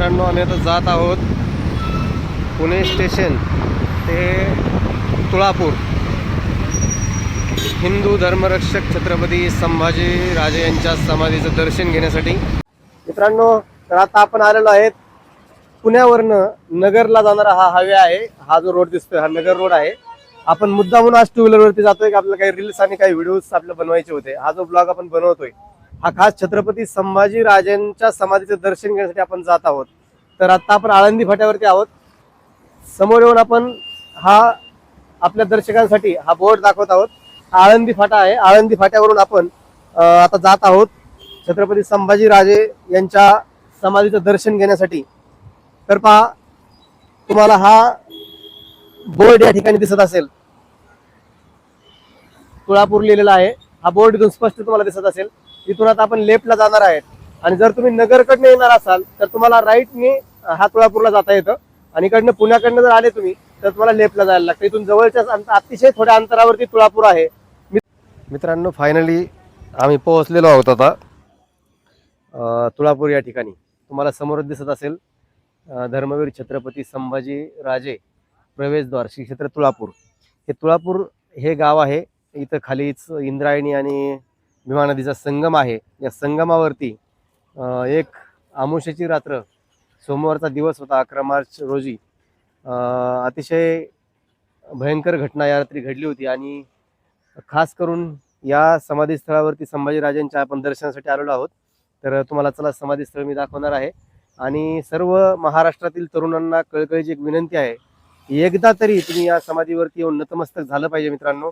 मित्रांनो आम्ही आता जात आहोत पुणे स्टेशन ते तुळापूर. हिंदू धर्मरक्षक छत्रपती संभाजी राजे यांच्या समाधीचं दर्शन घेण्यासाठी. मित्रांनो तर आता आपण आलेलो आहेत पुण्यावरनं नगरला जाणारा हा हायवे आहे. हा जो रोड दिसतोय हा नगर रोड आहे. आपण मुद्दा म्हणून आज टू व्हीलरवरती जातोय की आपल्याला काही रील्स आणि काही व्हिडिओज आपल्याला बनवायचे होते. हा जो ब्लॉग आपण बनवतोय हा खास छत्रपती संभाजी राजांच्या समाधीचं दर्शन घेण्यासाठी आपण जात आहोत. तर आता आपण आळंदी फाट्यावरती आहोत. समोर येऊन आपण हा आपल्या दर्शकांसाठी हा बोर्ड दाखवत आहोत. हा आळंदी फाटा आहे. आळंदी फाट्यावरून आपण आता जात आहोत. छत्रपती संभाजी राजे यांच्या समाधीचं दर्शन घेण्यासाठी. तर पहा तुम्हाला हा बोर्ड या ठिकाणी दिसत असेल. तुळापूर लिहिलेला आहे. हा बोर्ड इथून स्पष्ट तुम्हाला दिसत असेल. इथून आता आपण लेफ्टला जाणार आहेत. आणि जर तुम्ही नगरकडनं येणार असाल तर तुम्हाला राईटने हा तुळापूरला जाता येतं. आणि इकडनं पुण्याकडनं जर आले तुम्ही तर तुम्हाला लेफ्टला जायला लागतं. इथून जवळच्याच अंत- अतिशय थोड्या अंतरावरती तुळापूर आहे. मित्रांनो फायनली आम्ही पोहोचलेलो आहोत आता तुळापूर या ठिकाणी. तुम्हाला समोरच दिसत असेल धर्मवीर छत्रपती संभाजी राजे प्रवेशद्वार श्री क्षेत्र तुळापूर. हे तुळापूर हे गाव आहे. इथं खालीच इंद्रायणी आणि भीमा नदीचा संगम आहे. या संगमावरती एक आमुष्याची रात्र सोमवारचा दिवस होता अकरा मार्च रोजी. अतिशय भयंकर घटना या रात्री घडली होती आणि खास करून या समाधीस्थळावरती संभाजीराजांच्या आपण दर्शनासाठी आलेलो आहोत. तर तुम्हाला चला समाधीस्थळ मी दाखवणार आहे. आणि सर्व महाराष्ट्रातील तरुणांना कळकळीची एक विनंती आहे एकदा तरी तुम्ही या समाधीवरती येऊन नतमस्तक झालं पाहिजे मित्रांनो.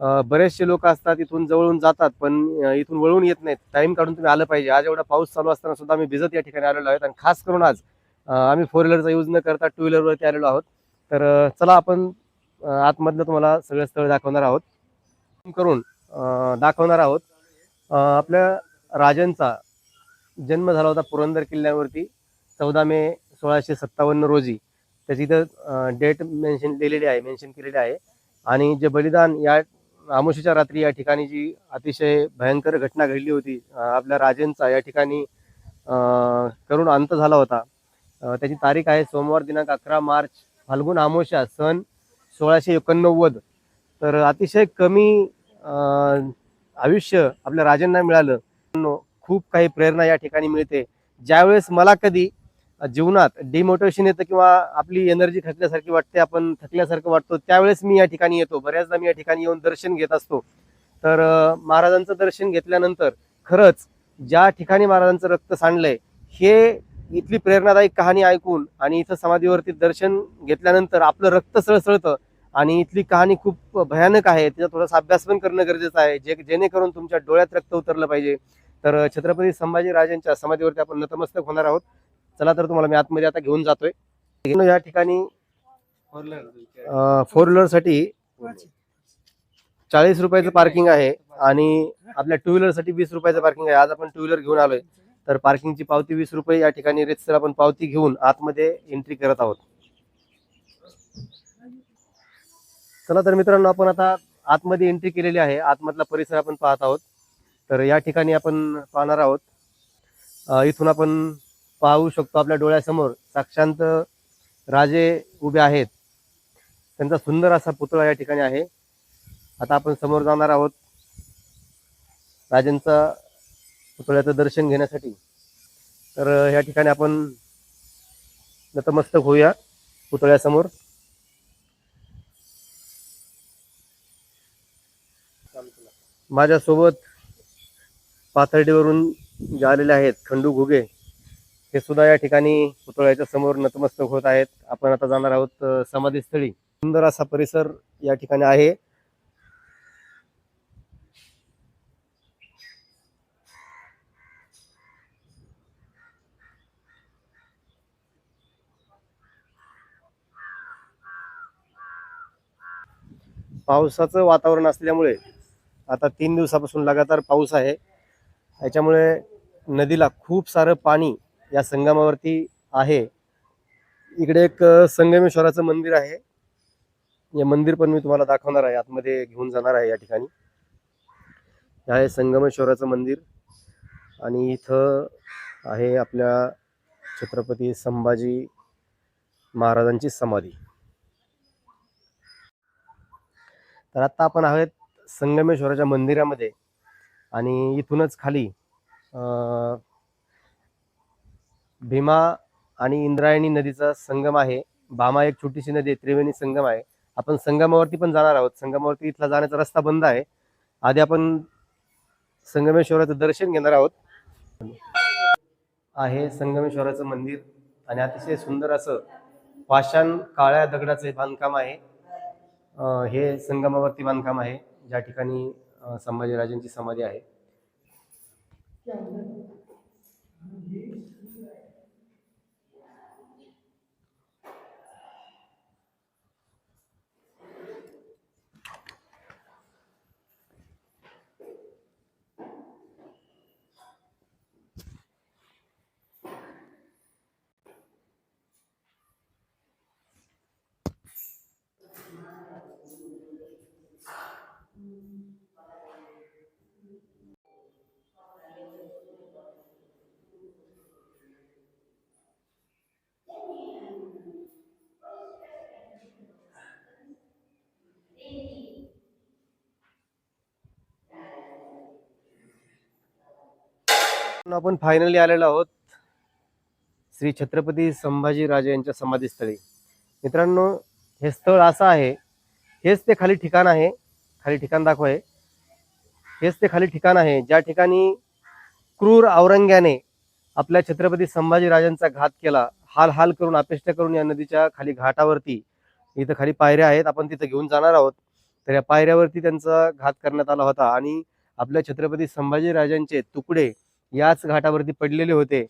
बरेचसे लोक असतात इथून जवळून जातात पण इथून वळून येत नाहीत. टाईम काढून तुम्ही आलं पाहिजे. आज एवढा पाऊस चालू असताना सुद्धा आम्ही भिजत या ठिकाणी आलेलो आहोत. आणि खास करून आज आम्ही फोर व्हीलरचा यूज न करता टू व्हीलरवरती आलेलो आहोत. तर चला आपण आतमधलं तुम्हाला सगळं स्थळ दाखवणार आहोत. करून दाखवणार आहोत. आपल्या राजांचा जन्म झाला होता पुरंदर किल्ल्यावरती चौदा मे सोळाशे सत्तावन्न रोजी. त्याची इथं डेट मेन्शन दिलेली आहे मेन्शन केलेली आहे. आणि जे बलिदान या आमोशीच्या रात्री या ठिकाणी जी अतिशय भयंकर घटना घडली होती आपल्या राजेंचा या ठिकाणी करून अंत झाला होता. त्याची तारीख आहे सोमवार दिनांक अकरा मार्च फाल्गुन आमोशा सन सोळाशे एकोणनव्वद. तर अतिशय कमी आयुष्य आपल्या राजांना मिळालं. खूप काही प्रेरणा या ठिकाणी मिळते. ज्यावेळेस मला कधी जीवनात डिमोटिवेशन येतं किंवा आपली एनर्जी खचल्यासारखी वाटते आपण थकल्यासारखं वाटतो त्यावेळेस मी या ठिकाणी येतो. बऱ्याचदा मी या ठिकाणी येऊन दर्शन घेत असतो. तर महाराजांचं दर्शन घेतल्यानंतर खरंच ज्या ठिकाणी महाराजांचं रक्त सांडलंय हे इथली प्रेरणादायी कहाणी ऐकून आणि इथं समाधीवरती दर्शन घेतल्यानंतर आपलं रक्त सळसळतं आणि इथली कहाणी खूप भयानक आहे. त्याचा थोडासा अभ्यास पण करणं गरजेचं आहे जे जेणेकरून तुमच्या डोळ्यात रक्त उतरलं पाहिजे. तर छत्रपती संभाजी राजांच्या समाधीवरती आपण नतमस्तक होणार आहोत. चला तर तुम्हाला मी आतमध्ये आता घेऊन जातोय. या ठिकाणी फोर व्हीलरसाठी चाळीस रुपयाचं पार्किंग आहे आणि आपल्या टू व्हीलरसाठी वीस रुपयाचं पार्किंग आहे. आज आपण टू व्हीलर घेऊन आलोय. तर पार्किंगची पावती वीस रुपये या ठिकाणी रेजिस्टर आपण पावती घेऊन आतमध्ये एंट्री करत आहोत. चला तर मित्रांनो आपण आता आतमध्ये एंट्री केलेली आहे. आतमधला परिसर आपण पाहत आहोत. तर या ठिकाणी आपण पाहणार आहोत. इथून आपण पाहू शकतो आपल्या डोळ्यासमोर. साक्षांत राजे उभे आहेत. त्यांचा सुंदर असा पुतळा या ठिकाणी आहे. आता आपण समोर जाणार आहोत राजांचा पुतळ्याचं दर्शन घेण्यासाठी. तर ह्या या ठिकाणी आपण नतमस्तक होऊया पुतळ्यासमोर. माझ्यासोबत पाथर्डीवरून जे आलेले आहेत खंडू घुगे. हे सुद्धा या ठिकाणी पुतळ्याच्या समोर नतमस्तक होत आहेत. आपण आता जाणार आहोत समाधीस्थळी. सुंदर असा परिसर या ठिकाणी आहे. पावसाचं वातावरण असल्यामुळे आता तीन दिवसापासून लगातार पाऊस आहे. याच्यामुळे नदीला खूप सारं पाणी या संगमावरती आहे. इकडे एक संगमेश्वराचं मंदिर आहे. हे मंदिर पण मी तुम्हाला दाखवणार आहे. आतमध्ये घेऊन जाणार आहे या ठिकाणी. हे आहे संगमेश्वराचं मंदिर. आणि इथं आहे आपल्या छत्रपती संभाजी महाराजांची समाधी. तर आत्ता आपण आहोत संगमेश्वराच्या मंदिरामध्ये. आणि इथूनच खाली भीमा आणि इंद्रायणी नदीचा संगम आहे. भामा एक छोटीशी नदी आहे त्रिवेणी संगम आहे. आपण संगमावरती पण जाणार आहोत. संगमावरती इथला जाण्याचा रस्ता बंद आहे. आधी आपण संगमेश्वराचं दर्शन घेणार आहोत. आहे संगमेश्वराचं मंदिर आणि अतिशय सुंदर असं पाषाण काळ्या दगडाचं बांधकाम आहे. हे संगमावरती बांधकाम आहे. ज्या ठिकाणी संभाजीराजांची समाधी आहे. आपण फायनली आलेलो आहोत श्री छत्रपती संभाजी राजे यांच्या समाधीस्थळी. मित्रांनो हे स्थळ असं आहे हेच ते खाली ठिकाण आहे खाली ठिकाण दाखव आहे हेच ते खाली ठिकाण आहे ज्या ठिकाणी क्रूर औरंग्याने आपल्या छत्रपती संभाजी राजांचा घात केला हाल हाल करून अपेष्ट करून या नदीच्या खाली घाटावरती इथं खाली पायऱ्या आहेत आपण तिथं घेऊन जाणार आहोत. तर या पायऱ्यावरती त्यांचा घात करण्यात आला होता आणि आपल्या छत्रपती संभाजी राजांचे तुकडे याच घाटावरती पडलेले होते.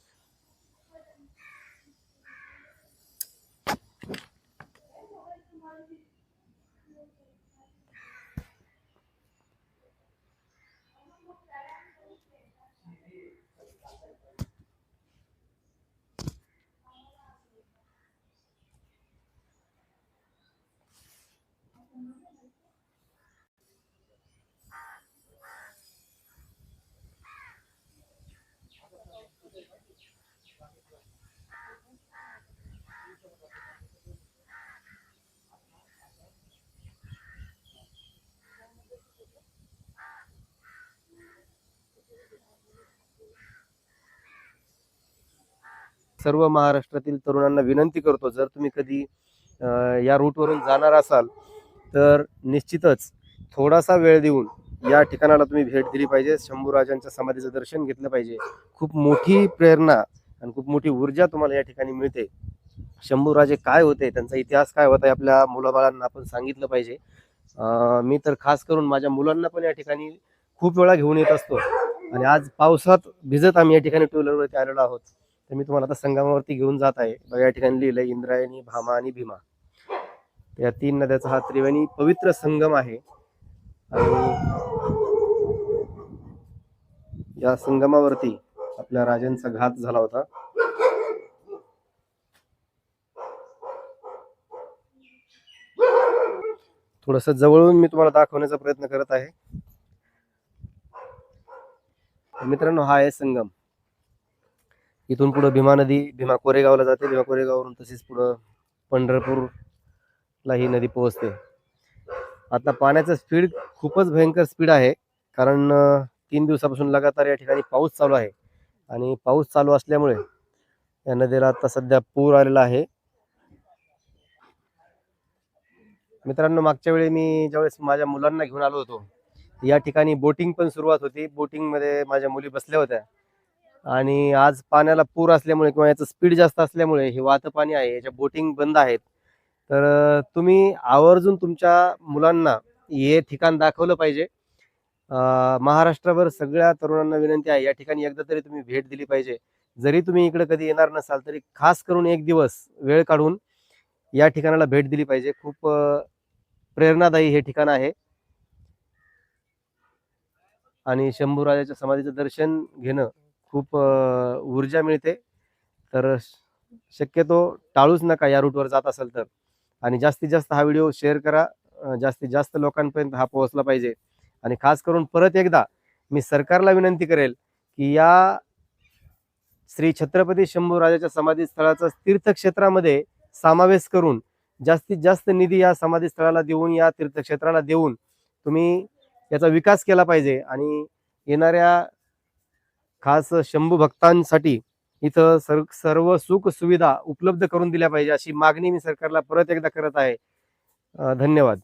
सर्व महाराष्ट्रातील तरुणांना विनंती करतो जर तुम्ही कधी या रूटवरून जाणार असाल तर निश्चितच थोडासा वेळ देऊन या ठिकाणाला तुम्ही भेट दिली पाहिजे. शंभूराजांच्या समाधीचं दर्शन घेतलं पाहिजे. खूप मोठी प्रेरणा आणि खूप मोठी ऊर्जा तुम्हाला या ठिकाणी मिळते. शंभूराजे काय होते त्यांचा इतिहास काय होता आपल्या मुलाबाळांना आपण सांगितलं पाहिजे. मी तर खास करून माझ्या मुलांना पण या ठिकाणी खूप वेळा घेऊन येत असतो. आणि आज पावसात भिजत आम्ही या ठिकाणी टू व्हीलरवरती आलेलो आहोत. तर मी तुम्हाला आता संगमावरती घेऊन जात आहे. बघा या ठिकाणी लिहिलंय इंद्रायणी भामा आणि भीमा. या तीन नद्याचा हा त्रिवेणी पवित्र संगम आहे. आणि या संगमावरती आपल्या राजांचा घात झाला होता. थोडस जवळून मी तुम्हाला दाखवण्याचा प्रयत्न करत आहे. मित्रांनो हा आहे संगम. इथून पुढं भीमा नदी भीमा कोरेगावला जाते. भीमा कोरेगाववरून तसेच पुढं पंढरपूरला ही नदी पोहोचते. आता पाण्याचं स्पीड खूपच भयंकर स्पीड आहे. कारण तीन दिवसापासून लगातार या ठिकाणी पाऊस चालू आहे. आणि पाऊस चालू असल्यामुळे या नदीला आता सध्या पूर आलेला आहे. मित्रांनो मागच्या वेळी मी ज्यावेळेस माझ्या मुलांना घेऊन आलो होतो या ठिकाणी बोटिंग पण सुरुवात होती. बोटिंगमध्ये माझ्या मुली बसल्या होत्या. आणि आज पाण्याला पूर असल्यामुळे किंवा याचं स्पीड जास्त असल्यामुळे हे वाहतं पाणी आहे याच्या बोटिंग बंद आहेत. तर तुम्ही आवर्जून तुमच्या मुलांना हे ठिकाण दाखवलं पाहिजे. महाराष्ट्रभर सगळ्या तरुणांना विनंती आहे या ठिकाणी एकदा तरी तुम्ही भेट दिली पाहिजे. जरी तुम्ही इकडे कधी येणार नसाल तरी खास करून एक दिवस वेळ काढून या ठिकाणाला भेट दिली पाहिजे. खूप प्रेरणादायी हे ठिकाण आहे. आणि शंभूराजाच्या समाधीचं दर्शन घेणं खूप ऊर्जा मिळते. तर शक्यतो टाळूच नका या रूटवर जात असाल तर. आणि जास्तीत जास्त हा व्हिडिओ शेअर करा. जास्तीत जास्त लोकांपर्यंत हा पोहोचला पाहिजे. आणि खास करून परत एकदा मी सरकारला विनंती करेल की या श्री छत्रपती शंभू राजाच्या समाधी स्थळाचा तीर्थक्षेत्रामध्ये समावेश करून जास्तीत जास्त निधी या समाधी स्थळाला देऊन या तीर्थक्षेत्राला देऊन तुम्ही याचा विकास केला पाहिजे. आणि येणाऱ्या खास शंभू भक्तांसाठी इथं सर सर्व सुख सुविधा उपलब्ध करून दिल्या पाहिजे अशी मागणी मी सरकारला परत एकदा करत आहे. धन्यवाद.